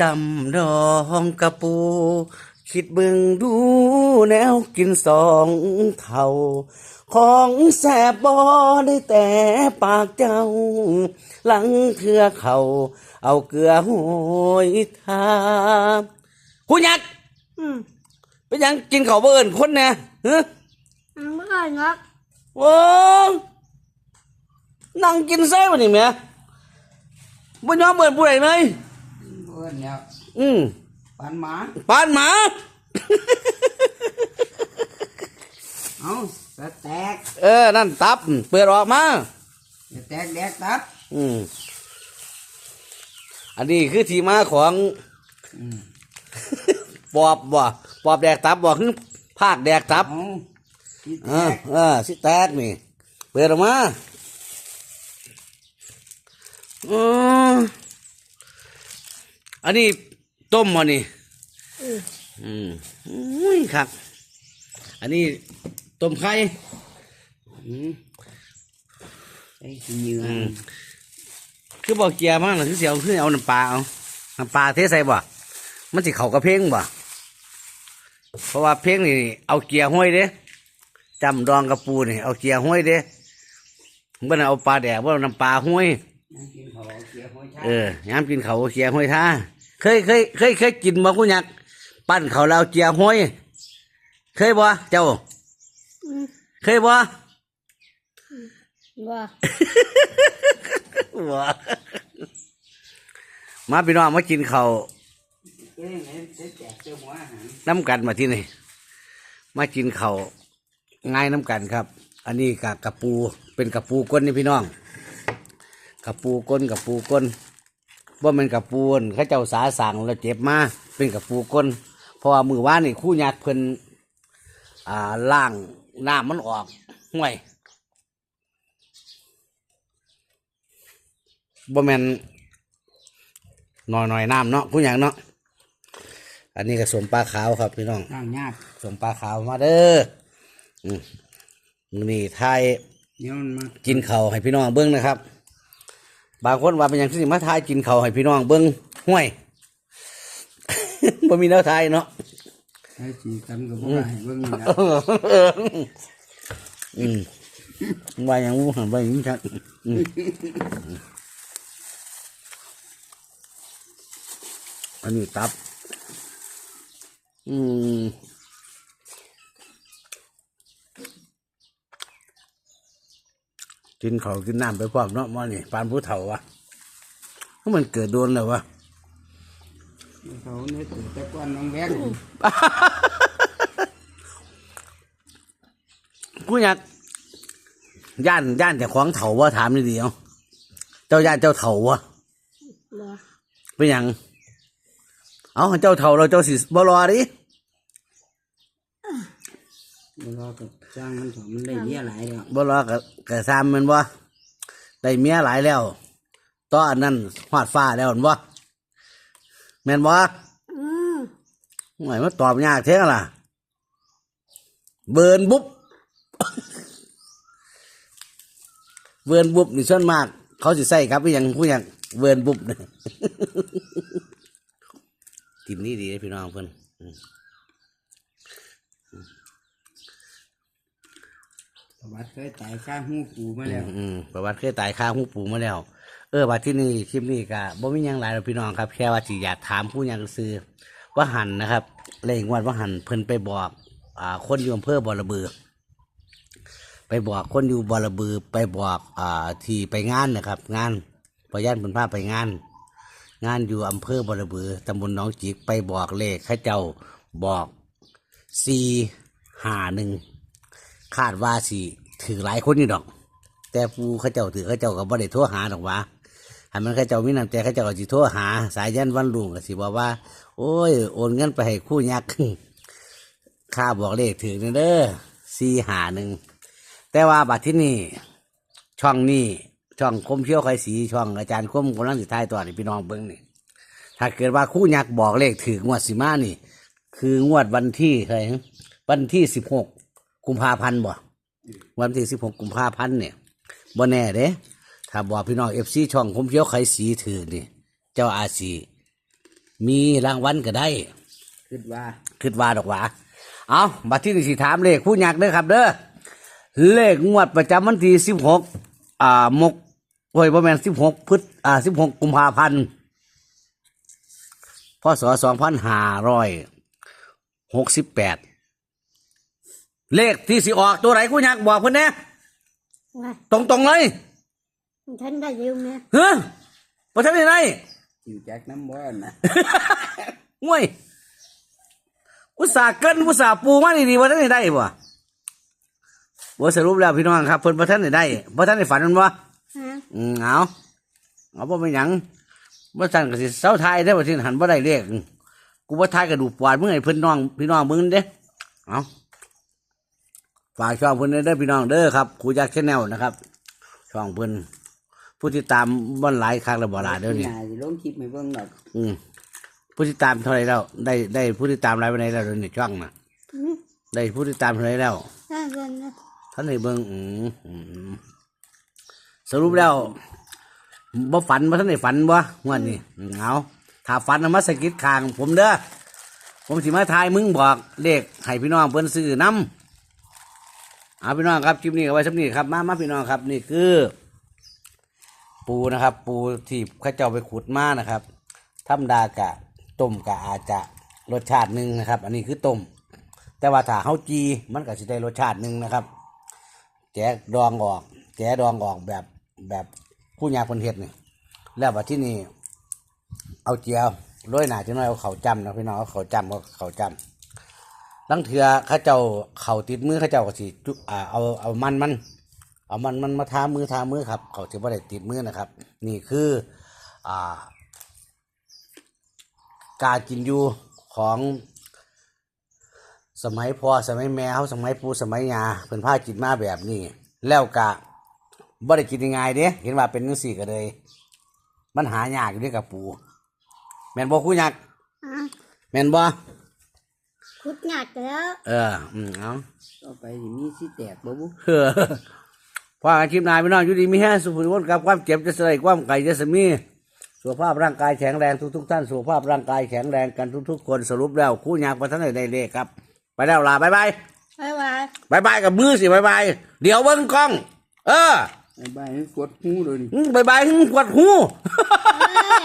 จำดองกระปู คิดเบิ่งดูแนวกินสองเท่า ของแสบบอได้แต่ปากเจ้า หลังเทือเขาเอาเกลือโหยทาคุณยักษ์อืมเป็นหยังกินข้าวบ่เอิ้นคนเนี่ยฮะอันเมื่อไหร่ครับโอ้นั่งกินไส้วันนี้แหม่บ่ยอมเอิ้นผู้ใดเลย เพื่อนแล้วอืมปันหมาปานหมา เอาสแต็กเออ นั่นตับ เปิดออกมาสแต็กแดกตับ อืมอันนี้คือที่มาของอืมปอบบ่ปอบแดกตับบ่คือภาคแดกตับเอาที่เอแตอกเออสิแตกนี่ เปิดออกมาอือ อันนี้ต้มมานี่อืมอืมอุ้ยครับ อันนี้ต้มไข่อืมไอ้ขี้เหยื่ออมคือบอกเกียร์มากหรือคือเสียวคือเอาน้ำปลาเอาน้ำปลาเทใส่บ่ มันสิเข้ากับเพลงบ่ เพราะว่าเพลงนี่เอาเกียร์ห้อยเด้จำดองกระปูนี่เอาเกียร์ห้อยเด้เมื่อเอาปลาแดกว่าน้ำปลาห้อยนั่งกินข้าวเอาเกี๊ยวห้อยชาเออยามกินเขาวเกียร์ห้อยท่า เคยเคยเคยเคยกินบ่กูยักปั้นเขาวแล้วเกียร์ห้อยเคยบ่เจ้าอืมเคยบ่ว่าบ่มาพี่น้องมากินเขาวเอ้ยเห็นเสร็จแจกเจ้าหัวอาหารน้ำกันมาที่นี่มากินเขาวง่ายน้ำกันครับ อันนี้กับกระปูเป็นกระปูก้นนี่พี่น้องกระปูก้นกระปูก้น ว่ามันกระปูนเขาเจ้าสาสั่งแล้วเจ็บมาเป็นกระปูก้นเพราะว่ามือว่านนี่คู่ยักษ์เพิ่นอ่าล่างน้ำมันออกห่วยบ่แมนหน่อยหน่อยๆน้ำเนาะคู่ยักษ์เนาะอันนี้ก็สมปลาขาวครับพี่น้องร่างยากสมปลาขาวมาเด้ออืมมื้อนี่ไทย เดี๋ยวมันมา กินเขาวให้พี่น้องเบิ้งนะครับ บางคนว่าเป็นอย่างที่มาทายกินเขาวให้พี่น้องเบิ้งห่วยบ่มีแนวทายเนาะใช้จีกันกับพวกเราให้เบิ่งนี่นะอืมว่าอย่างงูหันไปอย่างนี้ชัดอืมอันนี้ตับ อืม กินเขาวกินน้ำไปพร้อมเนาะมอนี่ปานผู้เฒ่าวะเพราะมันเกิดโดนแล้ววะเขาเนี่ยตื่นแต่ก่อนน้องแบงค์กูอยากย่านย่านแต่ของเถาว่าถามนี่เดียวเจ้าย่านเจ้าเถาวะว่าเป็นหยังเอาเจ้าเถาเราเจ้าสิบ่รอดิเดี๋ยวรอกับ จ้างมันสองมันได้เยอะหลายแล้วบ่รอกับกับซามแมันบ่ได้เมียหลายแล้วต่ออันนั้นหอดฟ้าแล้วแม่นบ่แม่นบ่อืมหมายมาตอบยากเท่าล่ะ เบิร์นบุ๊บเบิร์นบุ๊บนี่ส่วนมาก เขาสิใส่ครับพี่ยังผู้ยังเบิร์นบุ๊บเนี่ยกินนี่ดีเลยพี่น้องเพิ่น ประวัติเคยตายข้างหูปูมาแล้วอืมประวัติเคยตายข้างหูปูมาแล้ว เออบัดที่นี่คลิปนี้ก็บ่มีหยังหลายหรอกพี่น้องครับ แค่ว่าสิอยากถามผู้ยังซื้อว่าหันนะครับเลงวันว่าหันเพิ่นไปบอกอ่าคนอยู่อำเภอบ่อระเบือ ไปบอกคนอยู่บ่อระบือไปบอกอ่าที่ไปงานนะครับ งานพอย่านเพิ่นพาไปงาน งานอยู่อำเภอบ่อระบือตำบลหนองจิกไปบอกเลขเข้าเจ้าบอกสี่ห้าหนึ่ง คาดว่าสิถือหลายคนนี่ดอก แต่ผู้เขาเจ้าถือเขาเจ้าก็บ่ได้โทรหาดอกว่าถ้มันเขาเจ้ามีน้ำใจเขาเจ้าก็สิโทรหา สายยันวันลุงก็สิบอกว่า โอ้ย โอนเงินไปให้คู่ยักษ์ค่าบอกเลขถือเด้อสี่หาหนึ่งแต่ว่าบัดที่นี่ช่องนี้ช่องคมเชี่ยวไข่สีช่องอาจารย์คมกำลังสิท้ายตัวนี่พี่น้องเบิ้งนี่ถ้าเกิดว่าคู่ยักษ์บอกเลขถืองวดสิมานี่ คืองวดวันที่เท่าไหร่นะวันที่สิบหก กุมภาพันธ์บ่วันที่สิบหกกุมภาพันธ์เนี่ยบ่แน่เด้ถ้าบอกพี่น้องเอฟซีช่องคมเชี่ยวไข่สีถือนี่ เจ้าอาสีมีรางวัลก็ได้คิดว่าคิดว่าดอกหว่าเอาบัดที่นี่สิถามเลขผู้ยักษ์เด้อครับ เด้อเลขงวดประจำวันที่สิบหกอ่ามกโอ้ยประมาณสิบหกพฤษอ่าสิบหกกุมภาพันธ์พศสองพันห้าร้อยหกสิบแปด เลขที่สิออกตัวไหนผู้ยักษ์บอกเพิ่นแน่ว่าตรงๆเลยฉันได้ยินไหมเฮ้ยประทับยังไงจิวแจ็คน้ำบ้อนนะง่วยอุตส่าห์เกินอุตส่าห์ปูมาดีๆว่าท่านได้ได้บ่บ่สรุปแล้วพี่น้องครับเพิ่นบ่ท่านได้ได้บ่ท่านได้ฝันมันบ่ฮะอืมเอาเอาบ่เป็นหยังบ่สั่นก็สิเซาทายได้อบ่สิหันบ่ได้เลขกูบ่ทายกระดูกปอดมึงให้เพิ่นน้องพี่น้องมึงเด้เอา ฝากช่องเพิ่นเด้อพี่น้องเด้อครับครูยักษ์ Channel นะครับ ช่องเพิ่นผู้ติดตามบ่หลายครั้งแล้วบ่หลายเด้อนี่หาสิลงคลิปให้เบิ่งดอกอืมผู้ติดตามเท่าไหรแล้ว ได้ได้ผู้ติดตามรายวันไหนแล้วเดี๋ยวนี้ช่องน่ะอืมได้ผู้ติดตามเท่าไหรแล้วได้เงินนะท่านได้เบิ่งอืมอืมสรุปแล้วบ่ฝันบ่ท่านได้ฝันบ่งวดนี้อืมเอาถ้าฝันเอามาสะกิดคาง ผมเด้อผมสิมาทายมึงบอกเลขให้พี่น้องเพิ่นซื้อนํ เอาพี่น้องครับคลิปนี้เอาไว้สักนี้ครับมามาพี่น้องครับ นี่คือ ปูนะครับ ปูที่ข้าเจ้าไปขุดมานะครับธรรมดากะต้มกะอาจจะรสชาติหนึ่งนะครับ อันนี้คือต้มแต่ว่าถ้าเฮาจีมันก็สิได้รสชาติหนึ่งนะครับแกะดองออกแกะดองออกแบบแบบผู้ยาคนเฮ็ดนี่แล้วว่าที่นี่เอาเจียวโรยหนาจะน้อยเอาเขาจำนะพี่น้องเอาเขาจำเอาเขาจำ ลังเถือเข้าเจ้าเข่าติดมือเข้าเจ้าก็สิจุอ่าเอาเอามันมันเอามันมันมาทามือทามือครับ เขาถือว่าได้ติดมือนะครับ นี่คืออ่าการกินอยู่ของสมัยพ่อสมัยแม่เขาสมัยปู่สมัยยาเป็นผ้ากินมาแบบนี้ แล้วกะบ่ได้กินง่ายๆเด้เห็นว่าเป็นจังซี่ก็เลย มันหายากอยู่เด้กับปูแม่นบ่คู่ยักษ์อะแม่นบ่คุด หนักแล้วเอออืมเอาต่อไปสิมีสิแตกบ่บุเออพ่ออาชีพนายพี่น้องอยู่ดีมีแห้สุขภาพกับความเจ็บจะสลายความไก่จะสมีสุขภาพร่างกายแข็งแรงทุกๆท่านสุขภาพร่างกายแข็งแรงกันทุกๆคนสรุปแล้วคู่ยากประทันได้เลขครับ ไปแล้วลาบายบายบ๊ายบายบายบายกับมือสิบายบายเดี๋ยวเบิ้งกล้อง เออไอ้บ้านนี้กดหูเลยนี่บายบายหึงปวดหูเอ้ย